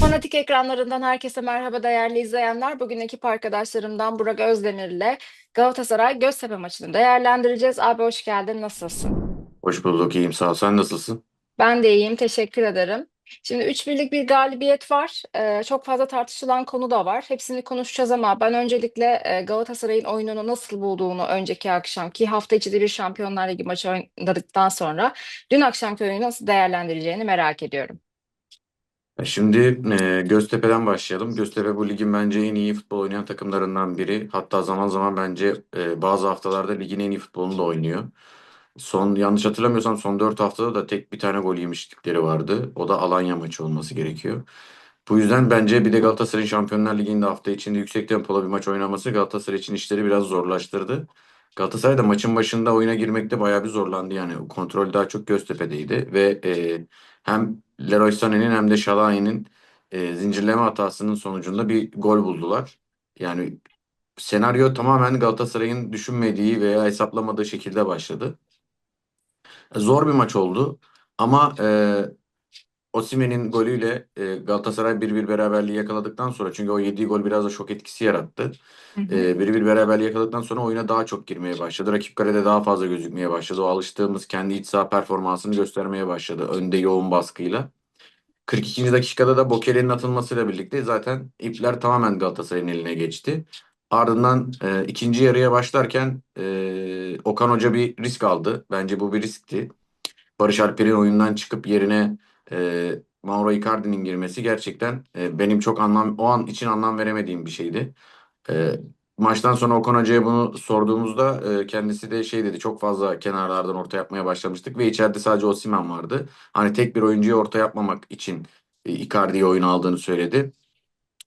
Fanatik ekranlarından herkese merhaba değerli izleyenler. Bugün ekip arkadaşlarımdan Burak Özdemir ile Galatasaray Göztepe maçını değerlendireceğiz. Abi hoş geldin. Nasılsın? Hoş bulduk, iyiyim sağ ol. Sen nasılsın? Ben de iyiyim. Teşekkür ederim. Şimdi 3-1'lik bir galibiyet var. Ee, çok fazla tartışılan konu da var. Hepsini konuşacağız ama ben öncelikle e, Galatasaray'ın oyununu nasıl bulduğunu önceki akşam ki hafta içi de bir Şampiyonlar Ligi maçı oynadıktan sonra dün akşamki oyunu nasıl değerlendireceğini merak ediyorum. Ya Şimdi e, Göztepe'den başlayalım. Göztepe bu ligin bence en iyi futbol oynayan takımlarından biri. Hatta zaman zaman bence e, bazı haftalarda ligin en iyi futbolunu da oynuyor. Son yanlış hatırlamıyorsam son 4 haftada da tek bir tane gol yemişlikleri vardı. O da Alanya maçı olması gerekiyor. Bu yüzden bence bir de Galatasaray'ın Şampiyonlar Ligi'nde hafta içinde yüksek tempolu bir maç oynaması Galatasaray için işleri biraz zorlaştırdı. Galatasaray da maçın başında oyuna girmekte bayağı bir zorlandı yani. Kontrol daha çok Göztepe'deydi ve e, hem Leroy Sané'nin hem de Şalai'nin e, zincirleme hatasının sonucunda bir gol buldular. Yani senaryo tamamen Galatasaray'ın düşünmediği veya hesaplamadığı şekilde başladı. Zor bir maç oldu ama e, Osimhen'in golüyle e, Galatasaray 1-1 beraberliği yakaladıktan sonra çünkü o yediği gol biraz da şok etkisi yarattı. Hı hı. E, 1-1 beraberliği yakaladıktan sonra oyuna daha çok girmeye başladı. Rakip kalede daha fazla gözükmeye başladı. O alıştığımız kendi iç saha performansını göstermeye başladı. Önde yoğun baskıyla. 42. dakikada da Bokele'nin atılmasıyla birlikte zaten ipler tamamen Galatasaray'ın eline geçti. Ardından e, ikinci yarıya başlarken e, Okan Hoca bir risk aldı. Bence bu bir riskti. Barış Alper'in oyundan çıkıp yerine e, Mauro Icardi'nin girmesi gerçekten e, benim çok anlam o an için anlam veremediğim bir şeydi. E, maçtan sonra Okan Hoca'ya bunu sorduğumuzda e, kendisi de şey dedi çok fazla kenarlardan orta yapmaya başlamıştık ve içeride sadece Osimhen vardı. Hani tek bir oyuncuyu orta yapmamak için e, Icardi'yi oyuna aldığını söyledi.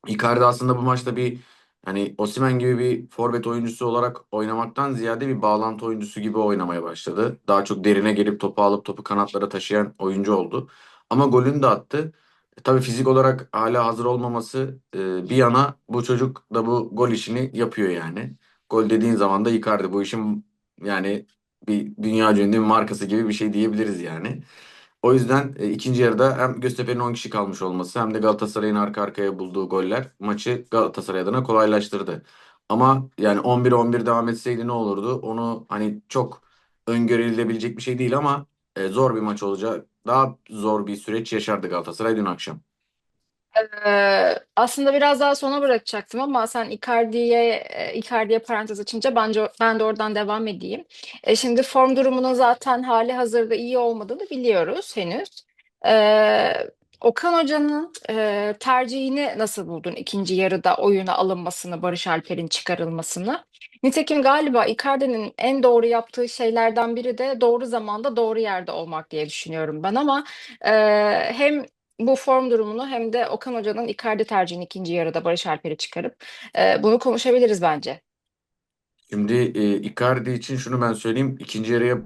Icardi aslında bu maçta bir hani Osimhen gibi bir forvet oyuncusu olarak oynamaktan ziyade bir bağlantı oyuncusu gibi oynamaya başladı. Daha çok derine gelip topu alıp topu kanatlara taşıyan oyuncu oldu. Ama golünü de attı. E, tabii fizik olarak hala hazır olmaması e, bir yana bu çocuk da bu gol işini yapıyor yani. Gol dediğin zaman da Icardi bu işin yani bir dünya ünlü markası gibi bir şey diyebiliriz yani. O yüzden e, ikinci yarıda hem Göztepe'nin 10 kişi kalmış olması hem de Galatasaray'ın arka arkaya bulduğu goller maçı Galatasaray adına kolaylaştırdı. Ama yani 11-11 devam etseydi ne olurdu? Onu hani çok öngörülebilecek bir şey değil ama e, zor bir maç olacak. Daha zor bir süreç yaşardı Galatasaray dün akşam. Ee, aslında biraz daha sona bırakacaktım ama sen Icardi'ye e, Icardi'ye parantez açınca bence ben de oradan devam edeyim. E, şimdi form durumunun zaten hali hazırda iyi olmadığını biliyoruz henüz. Ee, Okan Hoca'nın e, tercihini nasıl buldun ikinci yarıda oyuna alınmasını, Barış Alper'in çıkarılmasını? Nitekim galiba Icardi'nin en doğru yaptığı şeylerden biri de doğru zamanda doğru yerde olmak diye düşünüyorum ben ama e, hem bu form durumunu hem de Okan Hoca'nın Icardi tercihini ikinci yarıda Barış Alper'i çıkarıp e, bunu konuşabiliriz bence. Şimdi e, Icardi için şunu ben söyleyeyim. İkinci yarıya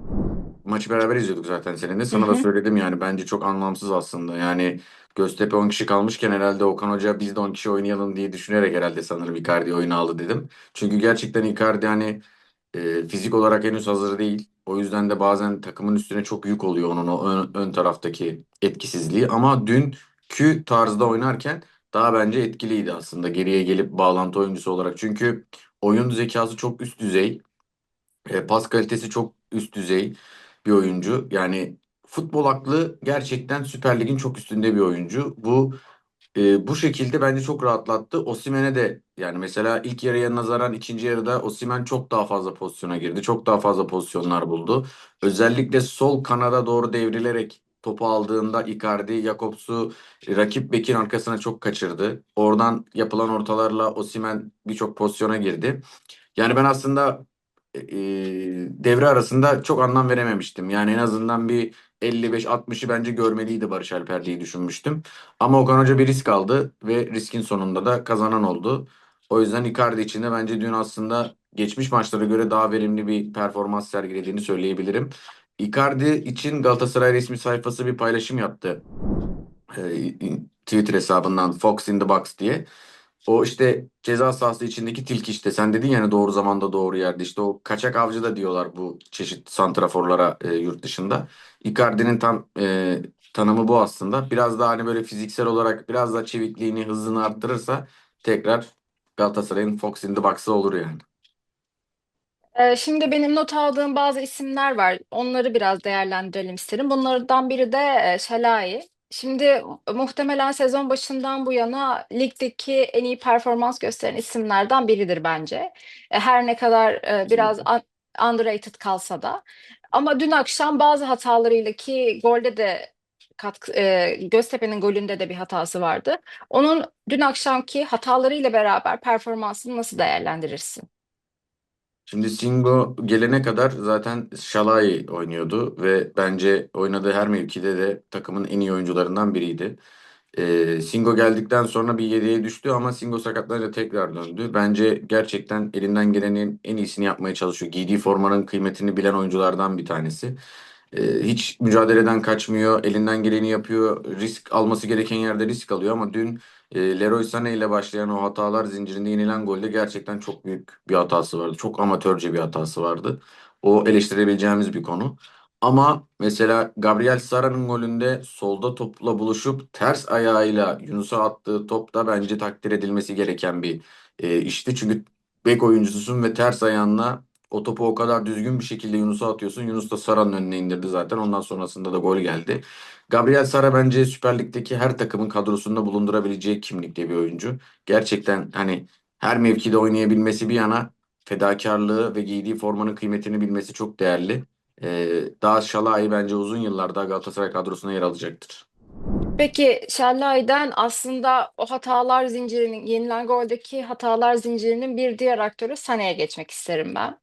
maçı beraber izliyorduk zaten seninle. Sana da hı. söyledim yani bence çok anlamsız aslında. Yani Göztepe 10 kişi kalmışken herhalde Okan Hoca biz de 10 kişi oynayalım diye düşünerek herhalde sanırım Icardi oyunu aldı dedim. Çünkü gerçekten Icardi hani e, fizik olarak henüz hazır değil. O yüzden de bazen takımın üstüne çok yük oluyor onun o ön, ön taraftaki etkisizliği. Ama dünkü tarzda oynarken daha bence etkiliydi aslında geriye gelip bağlantı oyuncusu olarak. Çünkü oyun zekası çok üst düzey. E, pas kalitesi çok üst düzey bir oyuncu. Yani futbol aklı gerçekten Süper Lig'in çok üstünde bir oyuncu. Bu e, bu şekilde bence çok rahatlattı. Osimhen'e de yani mesela ilk yarıya nazaran ikinci yarıda Osimhen çok daha fazla pozisyona girdi. Çok daha fazla pozisyonlar buldu. Özellikle sol kanada doğru devrilerek topu aldığında Icardi, Jakobs'u rakip bekin arkasına çok kaçırdı. Oradan yapılan ortalarla Osimhen birçok pozisyona girdi. Yani ben aslında e, devre arasında çok anlam verememiştim. Yani en azından bir 55-60'ı bence görmeliydi Barış Alper diye düşünmüştüm. Ama Okan Hoca bir risk aldı ve riskin sonunda da kazanan oldu. O yüzden Icardi için de bence dün aslında geçmiş maçlara göre daha verimli bir performans sergilediğini söyleyebilirim. Icardi için Galatasaray resmi sayfası bir paylaşım yaptı. Ee, Twitter hesabından Fox in the Box diye. O işte ceza sahası içindeki tilki işte sen dedin yani doğru zamanda doğru yerde işte o kaçak avcı da diyorlar bu çeşit santraforlara e, yurt dışında. Icardi'nin tam e, tanımı bu aslında. Biraz daha hani böyle fiziksel olarak biraz daha çevikliğini, hızını arttırırsa tekrar Galatasaray'ın Fox in the Box'ı olur yani. Ee, Şimdi benim not aldığım bazı isimler var. Onları biraz değerlendirelim isterim. Bunlardan biri de e. Şimdi muhtemelen sezon başından bu yana ligdeki en iyi performans gösteren isimlerden biridir bence. E, Her ne kadar e, biraz un- underrated kalsa da. Ama dün akşam bazı hatalarıyla ki golde de katkı, e, Göztepe'nin golünde de bir hatası vardı. Onun dün akşamki hatalarıyla beraber performansını nasıl değerlendirirsin? Şimdi Singo gelene kadar zaten Şalai oynuyordu ve bence oynadığı her mevkide de takımın en iyi oyuncularından biriydi. Ee, Singo geldikten sonra bir yedeğe düştü ama Singo sakatlanınca tekrar döndü. Bence gerçekten elinden gelenin en iyisini yapmaya çalışıyor. Giydiği formanın kıymetini bilen oyunculardan bir tanesi. Ee, hiç mücadeleden kaçmıyor, elinden geleni yapıyor. Risk alması gereken yerde risk alıyor ama dün e, Leroy Sané ile başlayan o hatalar zincirinde yenilen golde gerçekten çok büyük bir hatası vardı. Çok amatörce bir hatası vardı. O eleştirebileceğimiz bir konu. Ama mesela Gabriel Sara'nın golünde solda topla buluşup ters ayağıyla Yunus'a attığı top da bence takdir edilmesi gereken bir e, işti. Çünkü bek oyuncususun ve ters ayağınla o topu o kadar düzgün bir şekilde Yunus'a atıyorsun. Yunus da Sara'nın önüne indirdi zaten. Ondan sonrasında da gol geldi. Gabriel Sara bence Süper Lig'deki her takımın kadrosunda bulundurabileceği kimlikte bir oyuncu. Gerçekten hani her mevkide oynayabilmesi bir yana fedakarlığı ve giydiği formanın kıymetini bilmesi çok değerli. Ee, daha Şalai bence uzun yıllar daha Galatasaray kadrosuna yer alacaktır. Peki Şerlai'den aslında o hatalar zincirinin, yenilen goldeki hatalar zincirinin bir diğer aktörü Sané'ye geçmek isterim ben.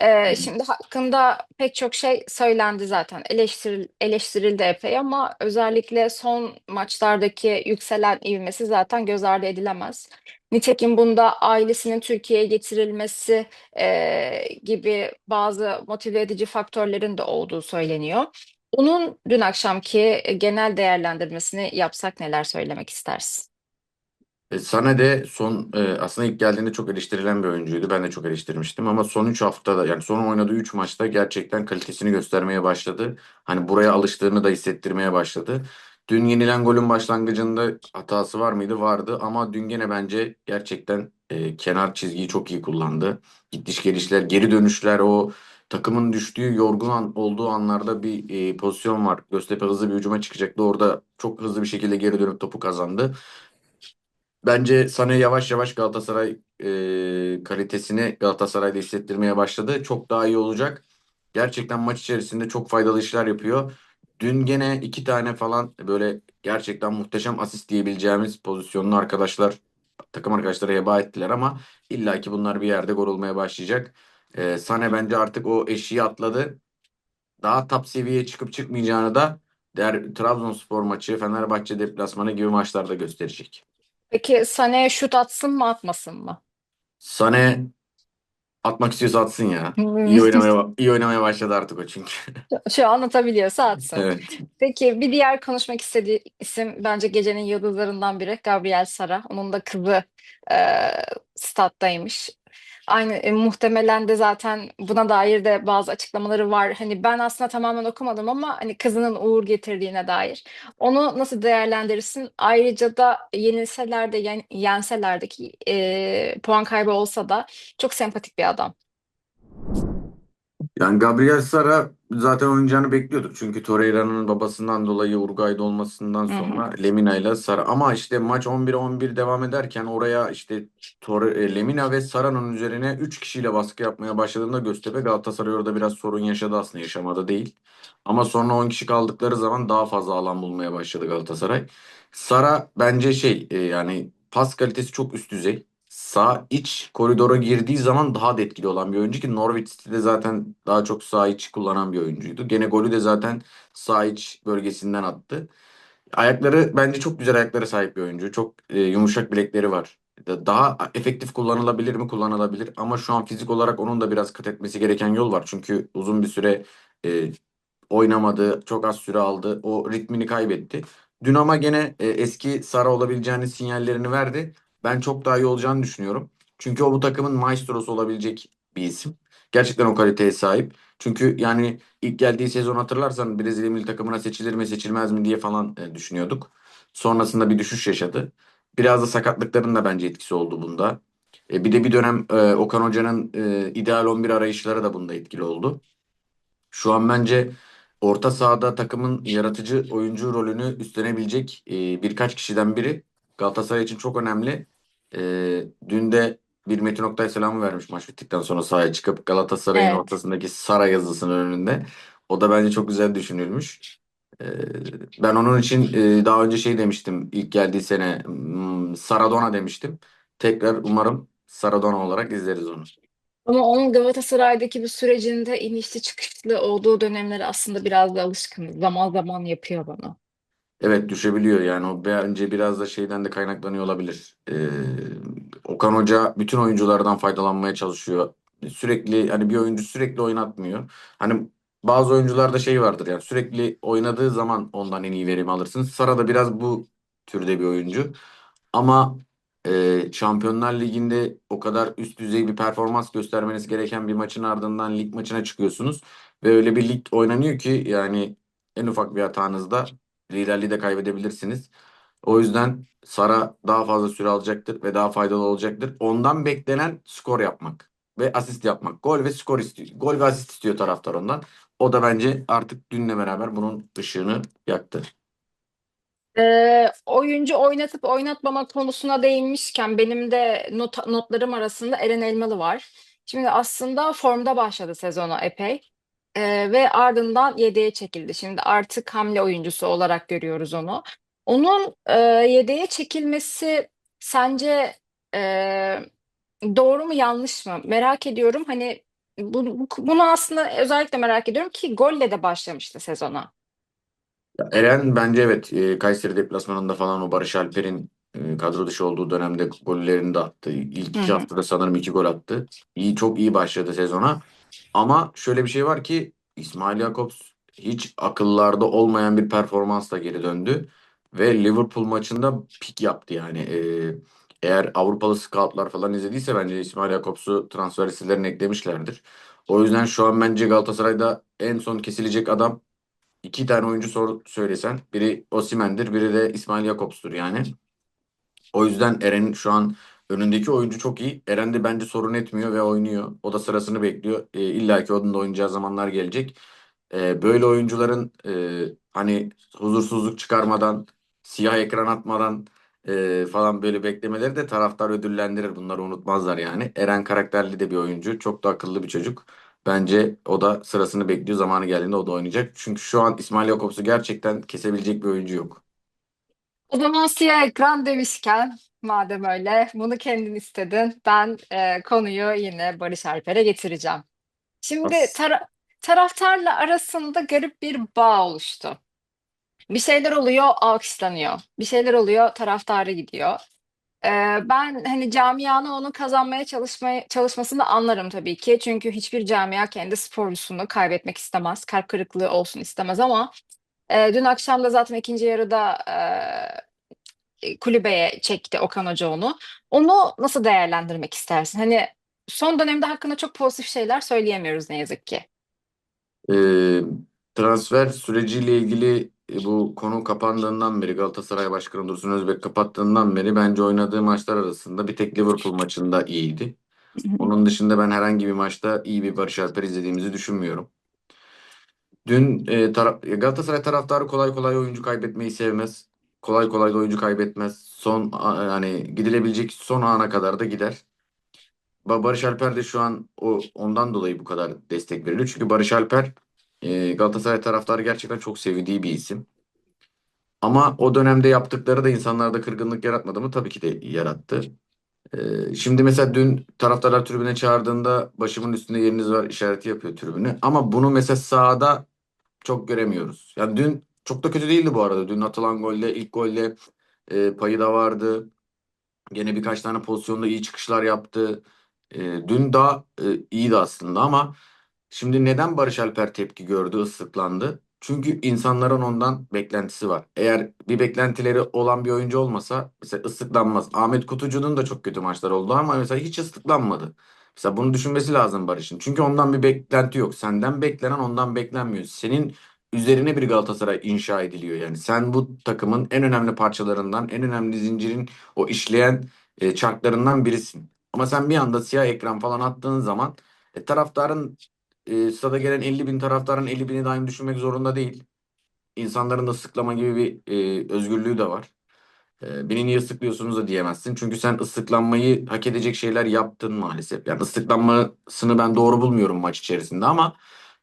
Ee, şimdi hakkında pek çok şey söylendi zaten. Eleştiril, eleştirildi epey ama özellikle son maçlardaki yükselen ivmesi zaten göz ardı edilemez. Nitekim bunda ailesinin Türkiye'ye getirilmesi e, gibi bazı motive edici faktörlerin de olduğu söyleniyor. Onun dün akşamki genel değerlendirmesini yapsak neler söylemek istersin? E, Sané de son e, aslında ilk geldiğinde çok eleştirilen bir oyuncuydu. Ben de çok eleştirmiştim ama son 3 haftada yani son oynadığı 3 maçta gerçekten kalitesini göstermeye başladı. Hani buraya alıştığını da hissettirmeye başladı. Dün yenilen golün başlangıcında hatası var mıydı? Vardı ama dün gene bence gerçekten e, kenar çizgiyi çok iyi kullandı. Gidiş gelişler, geri dönüşler o takımın düştüğü yorgun an, olduğu anlarda bir e, pozisyon var. Göztepe hızlı bir hücuma çıkacaktı. Orada çok hızlı bir şekilde geri dönüp topu kazandı. Bence Sané yavaş yavaş Galatasaray e, kalitesini Galatasaray'da hissettirmeye başladı. Çok daha iyi olacak. Gerçekten maç içerisinde çok faydalı işler yapıyor. Dün gene iki tane falan böyle gerçekten muhteşem asist diyebileceğimiz pozisyonlu arkadaşlar, takım arkadaşları heba ettiler ama illaki bunlar bir yerde gol başlayacak. E, Sané bence artık o eşiği atladı. Daha top seviyeye çıkıp çıkmayacağını da der, Trabzonspor maçı, Fenerbahçe deplasmanı gibi maçlarda gösterecek. Peki Sané şut atsın mı atmasın mı? Sané atmak istiyorsa atsın ya. İyi oynamaya iyi oynamaya başladı artık o çünkü. Şu anlatabiliyorsa atsın. Evet. Peki bir diğer konuşmak istediği isim bence gecenin yıldızlarından biri Gabriel Sara. Onun da kızı e, stat'taymış. Aynı e, muhtemelen de zaten buna dair de bazı açıklamaları var. Hani ben aslında tamamen okumadım ama hani kızının uğur getirdiğine dair. Onu nasıl değerlendirirsin? Ayrıca da yenilseler de e, puan kaybı olsa da çok sempatik bir adam. Yani Gabriel Sara zaten oynayacağını bekliyorduk. Çünkü Torreira'nın babasından dolayı Uruguay'da olmasından Hı hı. sonra Lemina ile Sara. Ama işte maç 11-11 devam ederken oraya işte Torre, e, Lemina ve Sara'nın üzerine 3 kişiyle baskı yapmaya başladığında Göztepe Galatasaray orada biraz sorun yaşadı aslında yaşamadı değil. Ama sonra 10 kişi kaldıkları zaman daha fazla alan bulmaya başladı Galatasaray. Sara bence şey e, yani pas kalitesi çok üst düzey. Sağ iç koridora girdiği zaman daha da etkili olan bir oyuncu ki Norwich City'de zaten daha çok sağ iç kullanan bir oyuncuydu. Gene golü de zaten sağ iç bölgesinden attı. Ayakları bence çok güzel ayaklara sahip bir oyuncu. Çok e, yumuşak bilekleri var. Da- Daha efektif kullanılabilir mi? Kullanılabilir. Ama şu an fizik olarak onun da biraz kat etmesi gereken yol var. Çünkü uzun bir süre e, oynamadı, çok az süre aldı. O ritmini kaybetti. Dün ama gene e, eski Sara olabileceğini sinyallerini verdi. Ben çok daha iyi olacağını düşünüyorum. Çünkü o bu takımın maestrosu olabilecek bir isim. Gerçekten o kaliteye sahip. Çünkü yani ilk geldiği sezon hatırlarsan Brezilya milli takımına seçilir mi seçilmez mi diye falan e, düşünüyorduk. Sonrasında bir düşüş yaşadı. Biraz da sakatlıkların da bence etkisi oldu bunda. E, bir de bir dönem e, Okan Hoca'nın e, ideal 11 arayışları da bunda etkili oldu. Şu an bence orta sahada takımın yaratıcı oyuncu rolünü üstlenebilecek e, birkaç kişiden biri. Galatasaray için çok önemli. E, dün de bir Metin Oktay selamı vermiş maç bittikten sonra sahaya çıkıp Galatasaray'ın Evet. ortasındaki Sara yazısının önünde. O da bence çok güzel düşünülmüş. E, ben onun için e, daha önce şey demiştim ilk geldiği sene hmm, Saradona demiştim. Tekrar umarım Saradona olarak izleriz onu. Ama onun Galatasaray'daki bir sürecinde inişli çıkışlı olduğu dönemleri aslında biraz da alışkınız. Zaman zaman yapıyor bana. Evet düşebiliyor yani o bence biraz da şeyden de kaynaklanıyor olabilir. Ee, Okan Hoca bütün oyunculardan faydalanmaya çalışıyor. Sürekli hani bir oyuncu sürekli oynatmıyor. Hani bazı oyuncularda şey vardır yani sürekli oynadığı zaman ondan en iyi verim alırsın. Sara da biraz bu türde bir oyuncu. Ama e, Şampiyonlar Ligi'nde o kadar üst düzey bir performans göstermeniz gereken bir maçın ardından lig maçına çıkıyorsunuz. Ve öyle bir lig oynanıyor ki yani en ufak bir hatanızda liderliği de kaybedebilirsiniz. O yüzden Sara daha fazla süre alacaktır ve daha faydalı olacaktır. Ondan beklenen skor yapmak ve asist yapmak. Gol ve skor istiyor. Gol ve asist istiyor taraftar ondan. O da bence artık dünle beraber bunun ışığını yaktı. Ee, oyuncu oynatıp oynatmama konusuna değinmişken benim de not, notlarım arasında Eren Elmalı var. Şimdi aslında formda başladı sezona epey Ee, ve ardından yedeğe çekildi. Şimdi artık hamle oyuncusu olarak görüyoruz onu. Onun e, yedeğe çekilmesi sence e, doğru mu yanlış mı? Merak ediyorum. Hani bu, bu- bunu aslında özellikle merak ediyorum ki golle de başlamıştı sezona. Ya Eren bence evet e, Kayseri deplasmanında falan o Barış Alper'in e, kadro dışı olduğu dönemde gollerini de attı. İlk Hı iki hı. haftada sanırım iki gol attı. İyi çok iyi başladı sezona. Ama şöyle bir şey var ki İsmail Jakobs hiç akıllarda olmayan bir performansla geri döndü. Ve Liverpool maçında pik yaptı yani. E, eğer Avrupalı scoutlar falan izlediyse bence İsmail Jakobs'u transfer listelerine eklemişlerdir. O yüzden şu an bence Galatasaray'da en son kesilecek adam İki tane oyuncu sor, söylesen biri Osimhen'dir biri de İsmail Jakobs'tur yani. O yüzden Eren'in şu an önündeki oyuncu çok iyi. Eren de bence sorun etmiyor ve oynuyor. O da sırasını bekliyor. E, illa ki onun da oynayacağı zamanlar gelecek. E, böyle oyuncuların e, hani huzursuzluk çıkarmadan, siyah ekran atmadan e, falan böyle beklemeleri de taraftar ödüllendirir. Bunları unutmazlar yani. Eren karakterli de bir oyuncu. Çok da akıllı bir çocuk. Bence o da sırasını bekliyor. Zamanı geldiğinde o da oynayacak. Çünkü şu an İsmail Jakobs'u gerçekten kesebilecek bir oyuncu yok. O zaman siyah ekran demişken madem öyle bunu kendin istedin ben e, konuyu yine Barış Alper'e getireceğim. Şimdi As- tara- taraftarla arasında garip bir bağ oluştu. Bir şeyler oluyor alkışlanıyor. Bir şeyler oluyor taraftarı gidiyor. E, ben hani camianın onu kazanmaya çalışmaya, çalışmasını anlarım tabii ki. Çünkü hiçbir camia kendi sporcusunu kaybetmek istemez. Kalp kırıklığı olsun istemez ama e, dün akşam da zaten ikinci yarıda e, kulübeye çekti Okan Hoca onu. Onu nasıl değerlendirmek istersin? Hani son dönemde hakkında çok pozitif şeyler söyleyemiyoruz ne yazık ki. Ee, transfer süreciyle ilgili e, bu konu kapandığından beri Galatasaray Başkanı Dursun Özbek kapattığından beri bence oynadığı maçlar arasında bir tek Liverpool maçında iyiydi. Onun dışında ben herhangi bir maçta iyi bir Barış Alper izlediğimizi düşünmüyorum. Dün e, tara- Galatasaray taraftarı kolay kolay oyuncu kaybetmeyi sevmez. Kolay kolay da oyuncu kaybetmez. Son a- yani gidilebilecek son ana kadar da gider. Ba- Barış Alper de şu an o ondan dolayı bu kadar destek veriliyor. Çünkü Barış Alper e, Galatasaray taraftarı gerçekten çok sevdiği bir isim. Ama o dönemde yaptıkları da insanlarda kırgınlık yaratmadı mı? Tabii ki de yarattı. E, şimdi mesela dün taraftarlar tribüne çağırdığında başımın üstünde yeriniz var işareti yapıyor tribüne. Ama bunu mesela sahada çok göremiyoruz. Yani dün çok da kötü değildi bu arada. Dün atılan golle ilk golle e, payı da vardı. Gene birkaç tane pozisyonda iyi çıkışlar yaptı. E, dün daha e, iyiydi aslında ama şimdi neden Barış Alper tepki gördü, ıslıklandı? Çünkü insanların ondan beklentisi var. Eğer bir beklentileri olan bir oyuncu olmasa mesela ıslıklanmaz. Ahmet Kutucu'nun da çok kötü maçlar oldu ama mesela hiç ıslıklanmadı. Mesela bunu düşünmesi lazım Barış'ın. Çünkü ondan bir beklenti yok. Senden beklenen ondan beklenmiyor. Senin üzerine bir Galatasaray inşa ediliyor yani. Sen bu takımın en önemli parçalarından, en önemli zincirin o işleyen e, çarklarından birisin. Ama sen bir anda siyah ekran falan attığın zaman e, taraftarın e, stada gelen 50 bin taraftarın 50 bini aynı düşünmek zorunda değil. İnsanların da sıklama gibi bir e, özgürlüğü de var. E, beni niye ıslıklıyorsunuz da diyemezsin. Çünkü sen ıslıklanmayı hak edecek şeyler yaptın maalesef. Yani ıslıklanmasını ben doğru bulmuyorum maç içerisinde ama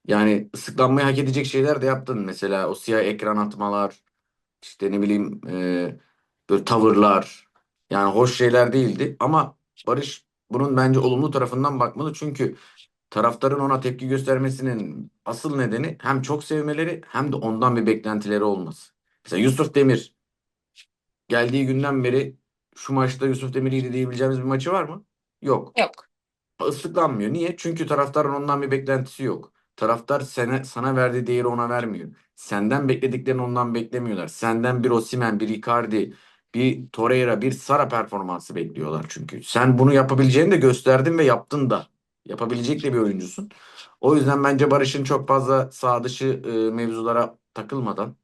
yani ıslıklanmayı hak edecek şeyler de yaptın. Mesela o siyah ekran atmalar, işte ne bileyim e, böyle tavırlar. Yani hoş şeyler değildi ama Barış bunun bence olumlu tarafından bakmalı. Çünkü taraftarın ona tepki göstermesinin asıl nedeni hem çok sevmeleri hem de ondan bir beklentileri olması. Mesela Yusuf Demir geldiği günden beri şu maçta Yusuf Demir iyiydi diyebileceğimiz bir maçı var mı? Yok. Yok. Islıklanmıyor. Niye? Çünkü taraftarın ondan bir beklentisi yok. Taraftar sana, sana verdiği değeri ona vermiyor. Senden beklediklerini ondan beklemiyorlar. Senden bir Osimhen, bir Icardi, bir Torreira, bir Sara performansı bekliyorlar çünkü. Sen bunu yapabileceğini de gösterdin ve yaptın da. Yapabilecek de bir oyuncusun. O yüzden bence Barış'ın çok fazla sağ dışı e, mevzulara takılmadan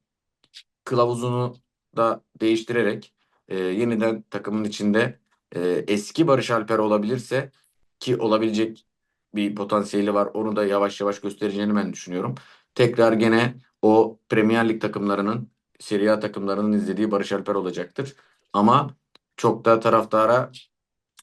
kılavuzunu da değiştirerek e, yeniden takımın içinde e, eski Barış Alper olabilirse ki olabilecek bir potansiyeli var. Onu da yavaş yavaş göstereceğini ben düşünüyorum. Tekrar gene o Premier Lig takımlarının, Serie A takımlarının izlediği Barış Alper olacaktır. Ama çok da taraftara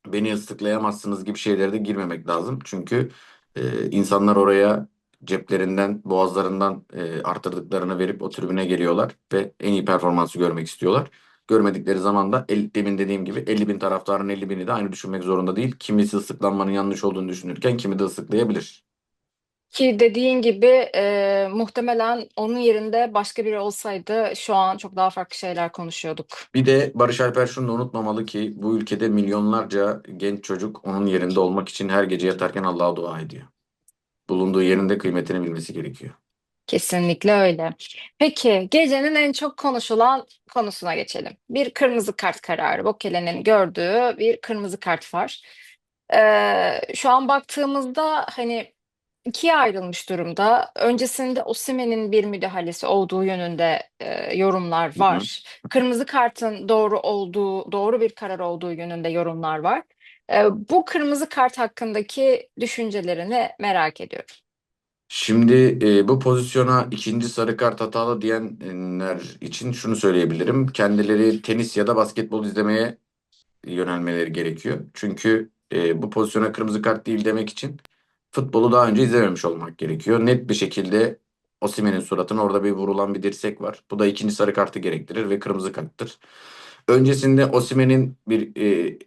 beni ıslıklayamazsınız gibi şeylere de girmemek lazım. Çünkü e, insanlar oraya ceplerinden, boğazlarından e, artırdıklarını verip o tribüne geliyorlar ve en iyi performansı görmek istiyorlar. Görmedikleri zaman da el, demin dediğim gibi 50 bin taraftarın 50 bini de aynı düşünmek zorunda değil. Kimisi ıslıklanmanın yanlış olduğunu düşünürken kimi de ıslıklayabilir. Ki dediğin gibi e, muhtemelen onun yerinde başka biri olsaydı şu an çok daha farklı şeyler konuşuyorduk. Bir de Barış Alper şunu da unutmamalı ki bu ülkede milyonlarca genç çocuk onun yerinde olmak için her gece yatarken Allah'a dua ediyor. Bulunduğu yerinde kıymetini bilmesi gerekiyor. Kesinlikle öyle. Peki gecenin en çok konuşulan konusuna geçelim. Bir kırmızı kart kararı. Bokele'nin gördüğü bir kırmızı kart var. Ee, şu an baktığımızda hani ikiye ayrılmış durumda. Öncesinde Osimhen'in bir müdahalesi olduğu yönünde e, yorumlar Hı hı. var. Kırmızı kartın doğru olduğu, doğru bir karar olduğu yönünde yorumlar var. Ee, bu kırmızı kart hakkındaki düşüncelerini merak ediyorum. Şimdi e, bu pozisyona ikinci sarı kart hatalı diyenler için şunu söyleyebilirim. Kendileri tenis ya da basketbol izlemeye yönelmeleri gerekiyor. Çünkü e, bu pozisyona kırmızı kart değil demek için futbolu daha önce izlememiş olmak gerekiyor. Net bir şekilde Osimhen'in suratına orada bir vurulan bir dirsek var. Bu da ikinci sarı kartı gerektirir ve kırmızı karttır. Öncesinde Osimhen'in bir e,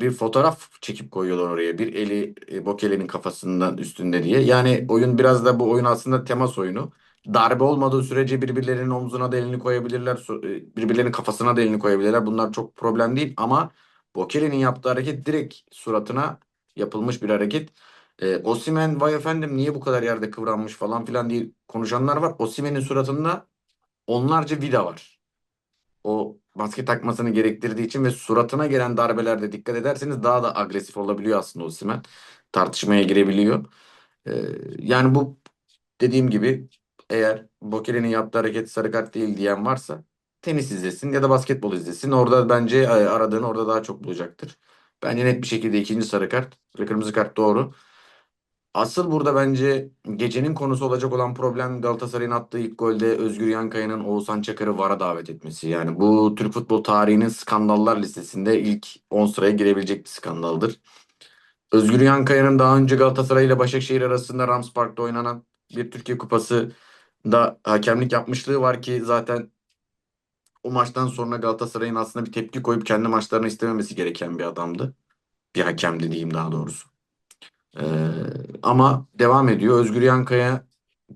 bir fotoğraf çekip koyuyorlar oraya. Bir eli e, Bokele'nin kafasından üstünde diye. Yani oyun biraz da bu oyun aslında temas oyunu. Darbe olmadığı sürece birbirlerinin omzuna da elini koyabilirler. e, Birbirlerinin kafasına da elini koyabilirler. Bunlar çok problem değil ama Bokele'nin yaptığı hareket direkt suratına yapılmış bir hareket. E, Osimhen vay efendim niye bu kadar yerde kıvranmış falan filan diye konuşanlar var. Osimhen'in suratında onlarca vida var o maske takmasını gerektirdiği için ve suratına gelen darbelerde dikkat ederseniz daha da agresif olabiliyor aslında Osimhen. Tartışmaya girebiliyor. Ee, yani bu dediğim gibi eğer Bokele'nin yaptığı hareket sarı kart değil diyen varsa tenis izlesin ya da basketbol izlesin. Orada bence e, aradığını orada daha çok bulacaktır. Bence net bir şekilde ikinci sarı kart kırmızı kart doğru. Asıl burada bence gecenin konusu olacak olan problem Galatasaray'ın attığı ilk golde Özgür Yankaya'nın Oğuzhan Çakır'ı VAR'a davet etmesi. Yani bu Türk futbol tarihinin skandallar listesinde ilk 10 sıraya girebilecek bir skandaldır. Özgür Yankaya'nın daha önce Galatasaray ile Başakşehir arasında Rams Park'ta oynanan bir Türkiye Kupası da hakemlik yapmışlığı var ki zaten o maçtan sonra Galatasaray'ın aslında bir tepki koyup kendi maçlarını istememesi gereken bir adamdı. Bir hakemdi diyeyim daha doğrusu. Ee, ama devam ediyor. Özgür Yankaya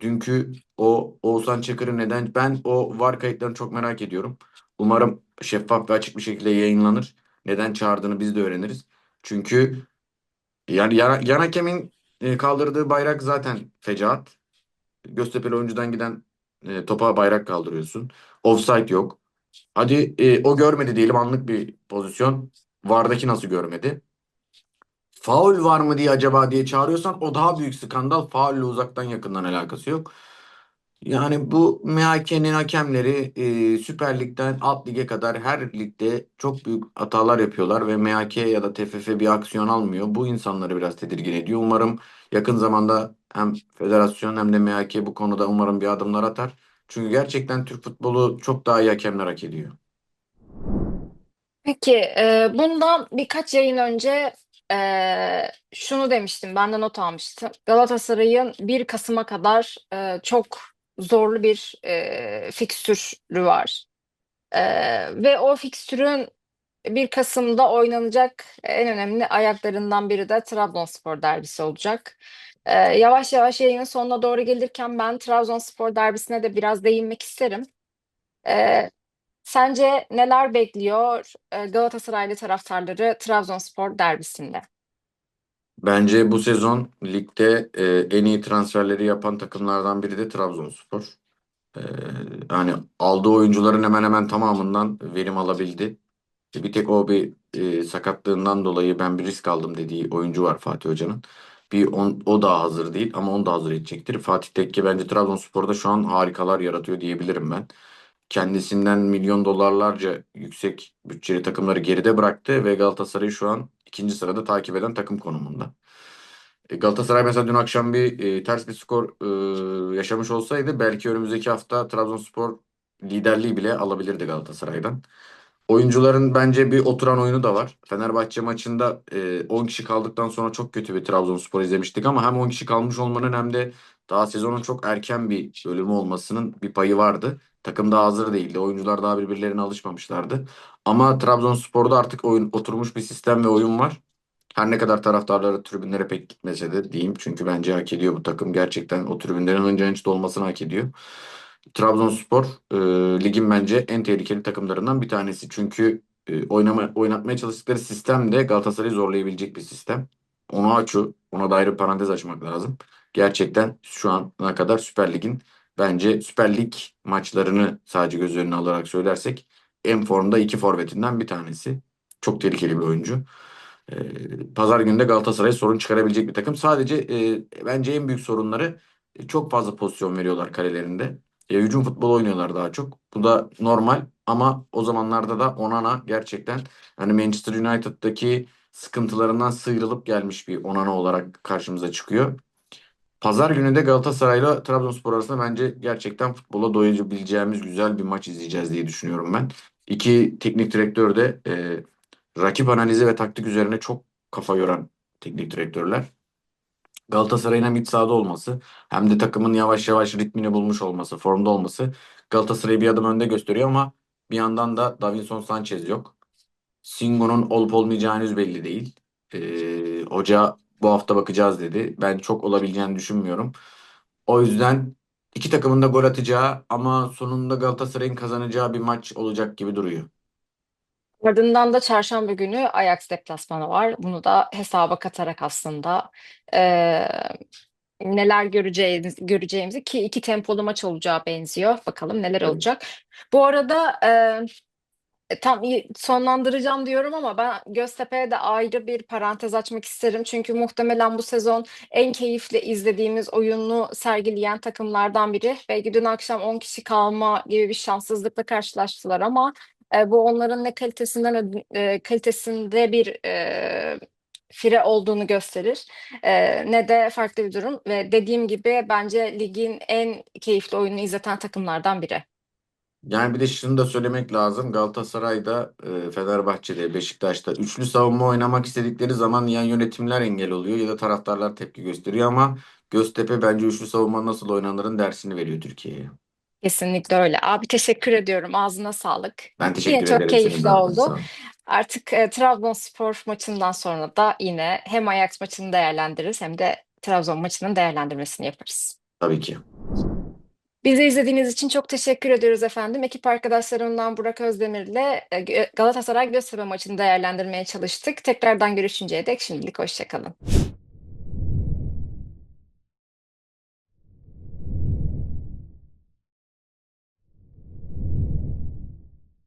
dünkü o Oğuzhan Çakır'ı neden ben o VAR kayıtlarını çok merak ediyorum. Umarım şeffaf ve açık bir şekilde yayınlanır. Neden çağırdığını biz de öğreniriz. Çünkü yani yan, yan hakemin e, kaldırdığı bayrak zaten fecaat. Göztepe'li oyuncudan giden e, topa bayrak kaldırıyorsun. Offside yok. Hadi e, o görmedi diyelim anlık bir pozisyon. VAR'daki nasıl görmedi? Faul var mı diye acaba diye çağırıyorsan o daha büyük skandal. Faulle uzaktan yakından alakası yok. Yani bu MHK'nin hakemleri e, Süper Lig'den alt lige kadar her ligde çok büyük hatalar yapıyorlar ve MHK ya da TFF bir aksiyon almıyor. Bu insanları biraz tedirgin ediyor. Umarım yakın zamanda hem federasyon hem de MHK bu konuda umarım bir adımlar atar. Çünkü gerçekten Türk futbolu çok daha iyi hakemler hak ediyor. Peki, e, bundan birkaç yayın önce e, şunu demiştim, ben de not almıştım. Galatasaray'ın 1 Kasım'a kadar e, çok zorlu bir e, fikstürü var. E, ve o fikstürün 1 Kasım'da oynanacak en önemli ayaklarından biri de Trabzonspor derbisi olacak. E, yavaş yavaş yayının sonuna doğru gelirken ben Trabzonspor derbisine de biraz değinmek isterim. E, Sence neler bekliyor e, Galatasaraylı taraftarları Trabzonspor derbisinde? Bence bu sezon ligde e, en iyi transferleri yapan takımlardan biri de Trabzonspor. E, yani aldığı oyuncuların hemen hemen tamamından verim alabildi. Bir tek o bir e, sakatlığından dolayı ben bir risk aldım dediği oyuncu var Fatih Hoca'nın. Bir on, o daha hazır değil ama onu da hazır edecektir. Fatih Tekke bence Trabzonspor'da şu an harikalar yaratıyor diyebilirim ben. Kendisinden milyon dolarlarca yüksek bütçeli takımları geride bıraktı ve Galatasaray'ı şu an ikinci sırada takip eden takım konumunda. E, Galatasaray mesela dün akşam bir e, ters bir skor e, yaşamış olsaydı belki önümüzdeki hafta Trabzonspor liderliği bile alabilirdi Galatasaray'dan. Oyuncuların bence bir oturan oyunu da var. Fenerbahçe maçında e, 10 kişi kaldıktan sonra çok kötü bir Trabzonspor izlemiştik ama hem 10 kişi kalmış olmanın hem de daha sezonun çok erken bir bölümü olmasının bir payı vardı. Takım daha hazır değildi. Oyuncular daha birbirlerine alışmamışlardı. Ama Trabzonspor'da artık oyun oturmuş bir sistem ve oyun var. Her ne kadar taraftarları tribünlere pek gitmese de diyeyim. Çünkü bence hak ediyor bu takım. Gerçekten o tribünlerin hınca hınç dolmasını hak ediyor. Trabzonspor e, ligin bence en tehlikeli takımlarından bir tanesi. Çünkü e, oynama, oynatmaya çalıştıkları sistem de Galatasaray'ı zorlayabilecek bir sistem. Onu açu, ona dair bir parantez açmak lazım. Gerçekten şu ana kadar Süper Lig'in bence Süper Lig maçlarını sadece göz önüne alarak söylersek en formda iki forvetinden bir tanesi. Çok tehlikeli bir oyuncu. E, Pazar günü de Galatasaray sorun çıkarabilecek bir takım. Sadece e, bence en büyük sorunları e, çok fazla pozisyon veriyorlar kalelerinde. E, hücum futbolu oynuyorlar daha çok. Bu da normal ama o zamanlarda da Onana gerçekten hani Manchester United'daki sıkıntılarından sıyrılıp gelmiş bir Onana olarak karşımıza çıkıyor. Pazar günü de Galatasaray'la Trabzonspor arasında bence gerçekten futbola doyabileceğimiz güzel bir maç izleyeceğiz diye düşünüyorum ben. İki teknik direktör de e, rakip analizi ve taktik üzerine çok kafa yoran teknik direktörler. Galatasaray'ın hem iç sahada olması hem de takımın yavaş yavaş ritmini bulmuş olması, formda olması Galatasaray'ı bir adım önde gösteriyor ama bir yandan da Davinson Sanchez yok. Singo'nun olup olmayacağı henüz belli değil. Ee, hoca bu hafta bakacağız dedi. Ben çok olabileceğini düşünmüyorum. O yüzden iki takımın da gol atacağı ama sonunda Galatasaray'ın kazanacağı bir maç olacak gibi duruyor. Ardından da çarşamba günü Ajax deplasmanı var. Bunu da hesaba katarak aslında e, neler göreceğimiz, göreceğimizi ki iki tempolu maç olacağı benziyor. Bakalım neler Evet. olacak. Bu arada e, Tam sonlandıracağım diyorum ama ben Göztepe'ye de ayrı bir parantez açmak isterim. Çünkü muhtemelen bu sezon en keyifli izlediğimiz oyunu sergileyen takımlardan biri. Belki dün akşam 10 kişi kalma gibi bir şanssızlıkla karşılaştılar ama e, bu onların ne kalitesinden e, kalitesinde bir e, fire olduğunu gösterir. E, ne de farklı bir durum ve dediğim gibi bence ligin en keyifli oyununu izleten takımlardan biri. Yani bir de şunu da söylemek lazım. Galatasaray'da, Fenerbahçe'de, Beşiktaş'ta üçlü savunma oynamak istedikleri zaman ya yönetimler engel oluyor ya da taraftarlar tepki gösteriyor ama Göztepe bence üçlü savunma nasıl oynanırın dersini veriyor Türkiye'ye. Kesinlikle öyle. Abi teşekkür ediyorum. Ağzına sağlık. Ben Yine teşekkür çok ederim. Senin keyifli de ağzına oldu. sağlık. Artık e, Trabzonspor maçından sonra da yine hem Ajax maçını değerlendiririz hem de Trabzon maçının değerlendirmesini yaparız. Tabii ki. Bizi izlediğiniz için çok teşekkür ediyoruz efendim. Ekip arkadaşlarımdan Burak Özdemir'le e, Gö- Galatasaray Göztepe maçını değerlendirmeye çalıştık. Tekrardan görüşünceye dek şimdilik hoşçakalın.